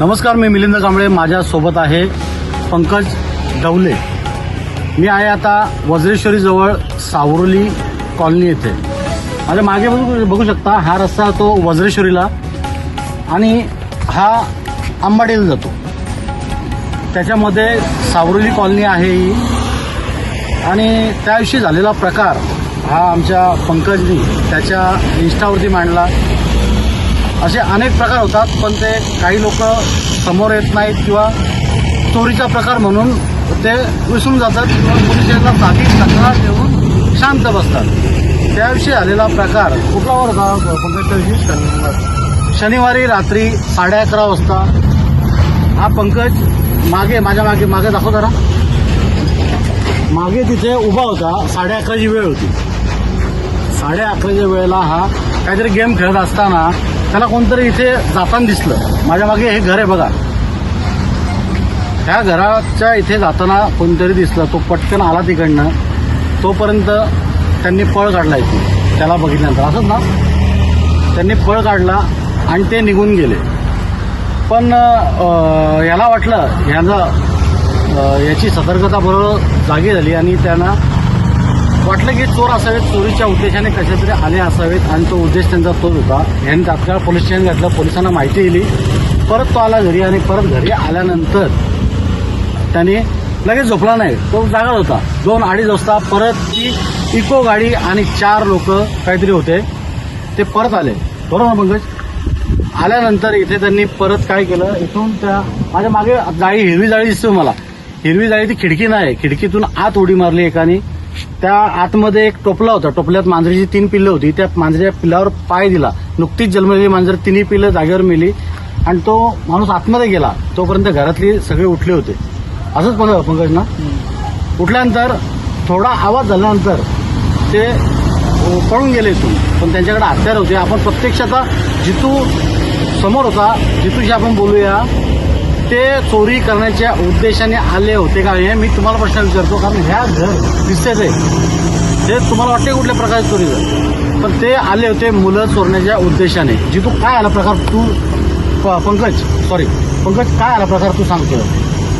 नमस्कार मी मिलिंद कांबळे माझ्यासोबत आहे पंकज डवले. मी आहे आता वज्रेश्वरीजवळ सावरोली कॉलनी येथे. माझ्या मागे बघू बघू शकता हा रस्ता तो वज्रेश्वरीला आणि हा आंबाडीला जातो. त्याच्यामध्ये सावरोली कॉलनी आहे ही. आणि त्याविषयी झालेला प्रकार हा आमच्या पंकजनी त्याच्या इन्स्टावरती मांडला. असे अनेक प्रकार होतात पण ते काही लोक समोर येत नाहीत किंवा चोरीचा प्रकार म्हणून ते विसरून जातात किंवा पोलिसांना ताबी तक्रार देऊन शांत बसतात. त्याविषयी आलेला प्रकार कुठला होता? शनिवारी रात्री साडे अकरा वाजता. हा पंकज मागे माझ्या मागे मागे दाखव जरा. मागे तिथे उभा होता साडे अकराची वेळ होती. साडे अकराच्या वेळेला हा काहीतरी गेम खेळत असताना त्याला कोणतरी इथे जाताना दिसलं. माझ्या मागे हे घर आहे बघा. ह्या घराच्या इथे जाताना कोणतरी दिसलं. तो पटकन आला तिकडनं. तोपर्यंत त्यांनी पळ काढला इथे त्याला बघितल्यानंतर. असंच ना? त्यांनी पळ काढला आणि ते निघून गेले. पण याला वाटलं ह्याला याची सतर्कता बरोबर जागी झाली आणि त्यांना वाटलं की चोर असावेत चोरीच्या उद्देशाने कशातरी आले असावेत आणि तो उद्देश त्यांचा तोच होता. यांनी तात्काळ पोलीस स्टेशन घातलं पोलिसांना माहिती दिली. परत तो आला घरी आणि परत घरी आल्यानंतर त्याने लगेच झोपला नाही. तो जागा होता. दोन अडीच वाजता परत ती इको गाडी आणि चार लोक काहीतरी होते ते परत आले. बरोबर ना पंकज आल्यानंतर इथे त्यांनी परत काय केलं? इथून त्या माझ्या मागे जाळी हिरवी जाळी दिसते मला हिरवी जाळी ती खिडकी नाही. खिडकीतून आत उडी मारली एकाने. त्या आतमध्ये एक टोपला होता. टोपल्यात मांजरीची तीन पिल्लं होती. त्या मांजरीच्या पिल्लावर पाय दिला. नुकतीच जन्मलेली मांजर तिन्ही पिल्लं जागेवर मेली. आणि तो माणूस आतमध्ये गेला. तोपर्यंत घरातली सगळे उठले होते. असंच पण पंकज ना. उठल्यानंतर थोडा आवाज झाल्यानंतर ते पळून गेले इथून. पण त्यांच्याकडे हत्यार होते. आपण प्रत्यक्ष आता जितू समोर होता. जितूशी आपण बोलूया. ते चोरी करण्याच्या उद्देशाने आले होते का हे मी तुम्हाला प्रश्न विचारतो कारण ह्या घर दिसतेच आहे. ते तुम्हाला वाटते कुठल्या प्रकारची चोरी झाली? पण ते आले होते मुलं चोरण्याच्या उद्देशाने. जितू काय आला प्रकार तू पंकज सॉरी पंकज काय आला प्रकार तू सांगतो?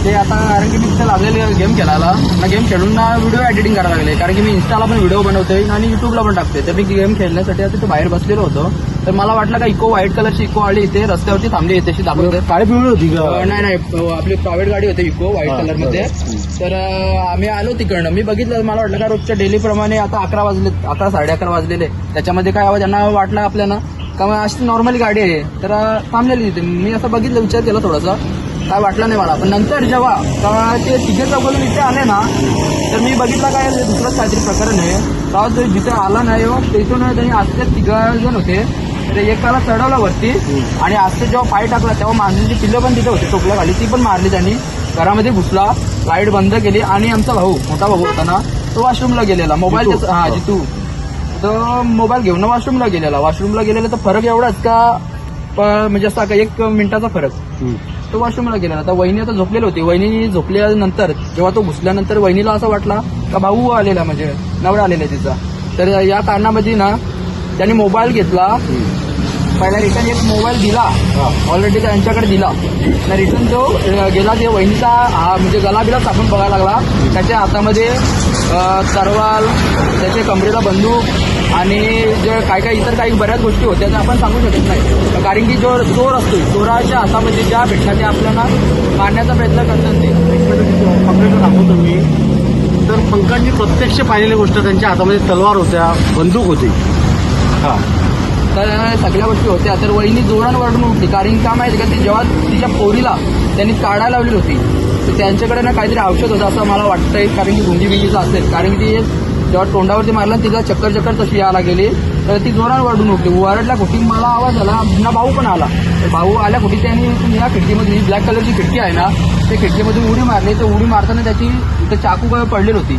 ते आता कारण की मी तिथे लागलेले गेम खेळायला. ना गेम खेळून ना व्हिडिओ एडिटिंग करायला लागले. कारण की मी इन्स्टाला पण व्हिडिओ बनवते आणि युट्यूबला पण टाकते तर मी गेम खेळण्यासाठी आता तिथे बाहेर बसलेलो होतो. तर मला वाटलं का इको व्हाईट कलरची इको आली इथे रस्त्यावरती थांबली इथे अशी दाखवते काळी पिवळी होती अं, का नाही नाही अं, आपली प्रायव्हेट गाडी होती इको व्हाईट हा, कलरमध्ये बरोबर. तर अं, आम्ही आलो तिकडनं. मी बघितलं मला वाटलं का रोजच्या डेली प्रमाणे आता अकरा वाजले आता साडे अकरा वाजलेले. त्याच्यामध्ये काय आवाज यांना वाटलं आपल्याला? का मग अशी नॉर्मली गाडी आहे. तर अं, थांबलेली तिथे. मी असं बघितलं विचार केला थोडासा. काय वाटलं नाही मला. पण नंतर जेव्हा का ते तिघे चौकून इथे आले ना तर मी बघितलं काय दुसरंच काहीतरी प्रकरण आहे. तेव्हा तो जिथे आला नाही हो तिथून त्यांनी असते तिघ जण होते. तर एकाला चढवलं वरती आणि असते जेव्हा पाय टाकला तेव्हा मांजरीची पिल्लं पण तिथे होती. टोपल्या खाली ती पण मारली त्यांनी. घरामध्ये घुसला लाइट बंद केली आणि आमचा भाऊ मोठा भाऊ होता ना तो वॉशरूमला गेलेला. मोबाईल जितू. हा जितू. तर मोबाईल घेऊन वॉशरूमला गेलेला. वॉशरूमला गेलेला तर फरक एवढाच का म्हणजे असा का एक मिनिटाचा फरक. तो वॉशरूमला गेला आता वहिनी आता झोपलेली होती. वहिनी झोपल्यानंतर जेव्हा तो घुसल्यानंतर वहिनीला असं वाटला का भाऊ आलेला म्हणजे नवरा आलेला आहे तिचा. तर या कारणामध्ये ना त्यांनी मोबाईल घेतला. पहिला रिटर्न एक मोबाईल दिला. ऑलरेडी त्यांच्याकडे दिला. रिटर्न तो गेला ते वहिनीचा हा म्हणजे गला बिला टाकून बघायला लागला. त्याच्या हातामध्ये अं, तरवाल त्याचे कमरेला बंदूक आणि जे काय काय इतर काही बऱ्याच गोष्टी होत्या त्या आपण सांगू शकत नाही. कारण की जो चोर असतो चोराच्या हातामध्ये ज्या भेटल्या त्या आपल्याला मारण्याचा प्रयत्न करतात ते. पंकजला दाखवतो मी. तर पंकजनी प्रत्यक्ष पाहिलेली गोष्ट त्यांच्या हातामध्ये तलवार होत्या बंदूक होती. हा. तर सगळ्या गोष्टी होत्या. तर वहिनी जोरानं वरडून उठली. कारण का माहिती का ती जेव्हा तिच्या पोरीला त्यांनी काढा लावली होती तर त्यांच्याकडे ना काहीतरी औषध होतं असं मला वाटतंय. कारण की गुंडी बिंगीचं असेल. कारण की ती जेव्हा तोंडावरती मारलं तिला चक्कर चक्कर तशी यायला गेली तर ती जोरानं वरडून उठली वरडल्या कुठे? मला आवाज आला. ना भाऊ पण आला. तर भाऊ आल्या कुठे? त्यांनी या खिडकीमध्ये ब्लॅक कलरची खिडकी आहे ना त्या खिडकीमधून उडी मारली. तर उडी मारताना त्याची इथं चाकू पडलेली होती.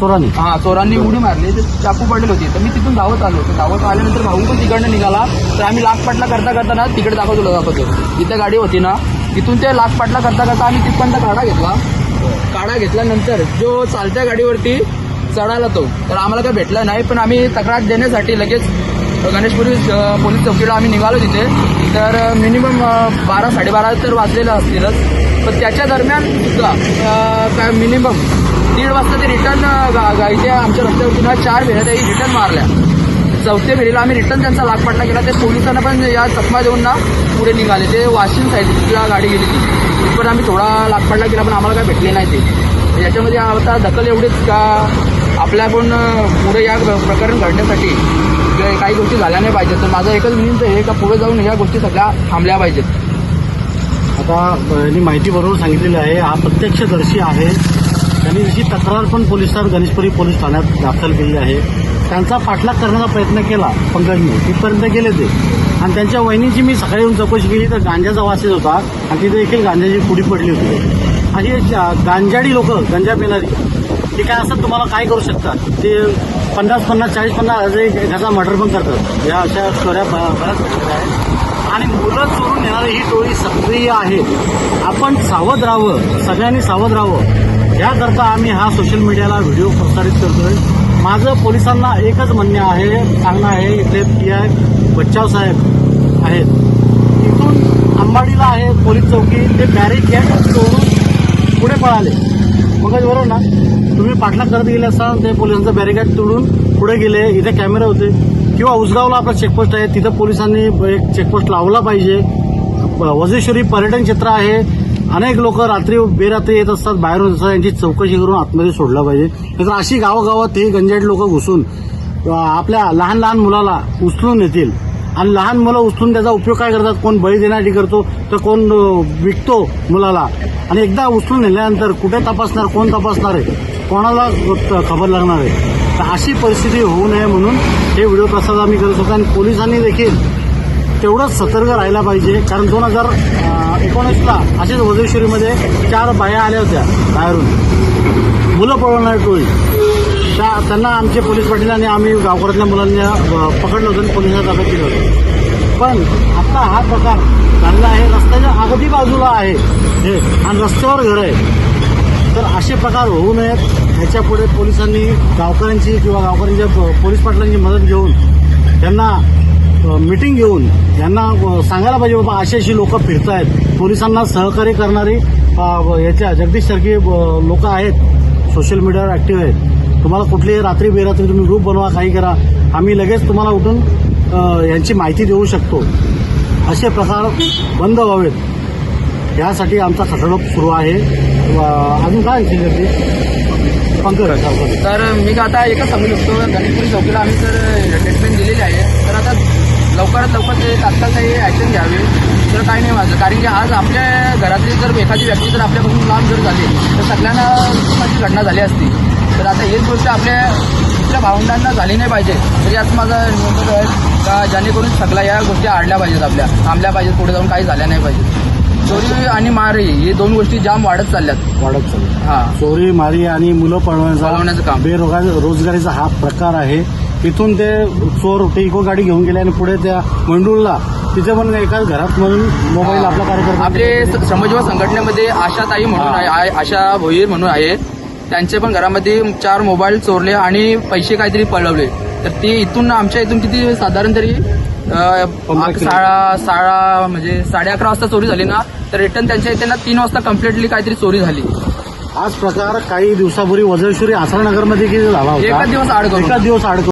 चोरानी? हा चोरांनी उडी मारली. तर चाकू पडलेली होती. तर मी तिथून धावत आलो. तर धावत आल्यानंतर भाऊ पण तिकडनं निघाला. तर आम्ही लाखपाटला करता करता ना तिकडे दाखवतो दाखवतो. जिथे गाडी होती ना तिथून ते लाखपाटला करता करता आम्ही तिथपर्यंत काढा घेतला. काढा घेतल्यानंतर जो चालत्या गाडीवरती चढाला तो. तर आम्हाला काही भेटला नाही पण आम्ही तक्रार देण्यासाठी लगेच गणेशपुरी पोलीस चौकीला आम्ही निघालो तिथे. तर मिनिमम बारा साडेबारा तर वाजलेलं असतीलच. पण त्याच्या दरम्यान सुद्धा काय मिनिमम दीड वाजता ते रिटर्न इथे आमच्या रस्त्यावरती पुन्हा चार भेण्या त्याही रिटर्न मारल्या. चौथ्या फेरीला आम्ही रिटर्न त्यांचा लागपाटला केला ते पोलिसांना पण या चकमा देऊन ना पुढे निघाले. ते वाशिम साईडला गाडी गेली ती पण आम्ही थोडा लागपाटला केला पण आम्हाला काय भेटले नाही ते. याच्यामध्ये आता दखल एवढीच का आपल्या पण पुढे या प्रकरण घडण्यासाठी काही गोष्टी झाल्या नाही पाहिजेत तर माझं एकच विनंती आहे का पुढे जाऊन या गोष्टी सगळ्या थांबल्या पाहिजेत. आता यांनी माहिती बरोबर सांगितलेली आहे हा प्रत्यक्षदर्शी आहे. त्यांनी जशी तक्रार पण पोलिसांवर गणेशपुरी पोलीस ठाण्यात दाखल केली आहे. त्यांचा पाठलाग करण्याचा प्रयत्न केला पंकजने तिथपर्यंत गेले ते. आणि त्यांच्या वहिनीची मी सकाळी येऊन चौकशी केली तर गांजाचा वास येत होता. आणि तिथे देखील गांजाची पुडी पडली होती. अशी गांजाडी लोक गंजा पिणारी ते काय असतात तुम्हाला काय करू शकतात? ते पन्नास पन्नास चाळीस पन्नास हजार एक एखादा मर्डर पण करतात. या अशा स्टोऱ्या बऱ्याच आहेत. आणि मुलं चोरून येणारी ही टोळी सक्रिय आहे. आपण सावध राहावं सगळ्यांनी सावध राहावं. याकरता आम्ही हा सोशल मीडियाला व्हिडिओ प्रसारित करतोय. माझं पोलिसांना एकच म्हणणे आहे सांगणं आहे इथले पी आय बच्चाव साहेब आहेत. इथून अंबाडीला आहे पोलीस चौकी. ते बॅरिकेड तोडून पुढे पळाले. मग बरोबर ना? तुम्ही पाठलाग करत गेले असाल ते पोलिसांचं बॅरिकेड तोडून पुढे गेले इथे कॅमेरे होते. किंवा उसगावला आपला चेकपोस्ट आहे तिथं पोलिसांनी एक चेकपोस्ट लावला पाहिजे. वजेश्वरी पर्यटन क्षेत्र आहे. अनेक लोक रात्री बेरात्री येत असतात बाहेरून असतात यांची चौकशी करून आतमध्ये सोडलं पाहिजे. नाहीतर अशी गावागावात हे गंजाट लोक घुसून आपल्या लहान लहान मुलाला उचलून येतील आणि लहान मुलं उचलून त्याचा उपयोग काय करतात? कोण बळी देण्यासाठी करतो? तर कोण विकतो मुलाला? आणि एकदा उचलून नेल्यानंतर कुठे तपासणार कोण तपासणार आहे? कोणाला खबर लागणार आहे. तर अशी परिस्थिती होऊ नये म्हणून हे व्हिडिओ प्रसाद आम्ही करत होतो आणि पोलिसांनी देखील तेवढंच सतर्क राहायला पाहिजे. कारण दोन हजार एकोणीसला असेच वजेश्वरीमध्ये चार बाया आल्या होत्या बाहेरून. मुलं पळवणार टोळी. त्या त्यांना आमचे पोलीस पाटील आणि आम्ही गावकऱ्यातल्या मुलांनी पकडलं होतं आणि पोलिसांना ताब्यात केलं होतं. पण आता हा प्रकार झालेला आहे. रस्त्याच्या अगदी बाजूला आहे हे. आणि रस्त्यावर घर आहे. तर असे प्रकार होऊ नयेत. ह्याच्यापुढे पोलिसांनी गावकऱ्यांची किंवा गावकऱ्यांच्या पोलीस पाटलांची मदत घेऊन त्यांना मिटिंग घेऊन यांना सांगायला पाहिजे बाबा अशी अशी लोक फिरत आहेत पोलिसांना सहकार्य करणारी याच्या जगदीश सारखी लोक आहेत. सोशल मीडियावर ऍक्टिव्ह आहेत. तुम्हाला कुठलीही रात्री बेरात्री तुम्ही ग्रुप बनवा काही करा. आम्ही लगेच तुम्हाला उठून यांची माहिती देऊ शकतो. असे प्रकार बंद व्हावेत. यासाठी आमचा खटलोप सुरू आहे. अजून काय आणखी पंकज तर मी आता एकच सांगू शकतो गणेशपुरी चौकीला आम्ही तर स्टेटमेंट दिलेली आहे. तर आता लवकरात लवकर ते तात्काळ काही ॲक्शन घ्यावी. तर काही नाही माझं कारण की आज आपल्या घरातली जर एखादी व्यक्ती जर आपल्यापासून लांब जर झाली तर सगळ्यांना दुःखाची घटना झाली असती. तर आता हेच गोष्ट आपल्या आपल्या भावंडांना झाली नाही पाहिजे. तर यात माझा निमंत्रण आहे का जेणेकरून सगळ्या या गोष्टी आडल्या पाहिजेत आपल्या. थांबल्या पाहिजेत पुढे जाऊन काही झाल्या नाही पाहिजे चोरी आणि मारी हे दोन गोष्टी जाम वाढत चालल्यात. वाढत चालू हा. चोरी मारी आणि मुलं पळवण्याचं पळवण्याचा काम. बेरोजगार रोजगारीचा हा प्रकार आहे. तिथून ते चोर ते इको गाडी घेऊन गेले आणि पुढे त्या मंडूळला तिथे पण एकाच घरात म्हणून मोबाईल आपला कार्यकर्ता आपले स- श्रमजीव संघटनेमध्ये आशाताई म्हणून. आहे आशा भोईर म्हणून आहे. त्यांचे पण घरामध्ये चार मोबाईल चोरले आणि पैसे काहीतरी पळवले. तर ती इथून आमच्या इथून किती साधारण तरी साडा साडा म्हणजे साडे अकरा वाजता चोरी झाली ना तर रिटर्न त्यांच्या इथे ना तीन वाजता कम्प्लिटली काहीतरी चोरी झाली हाच प्रकार काही दिवसापूर्वी वजळश्वरी आसरानगरमध्ये किती झाला होता एकाच दिवस आड. एकाच दिवस आड.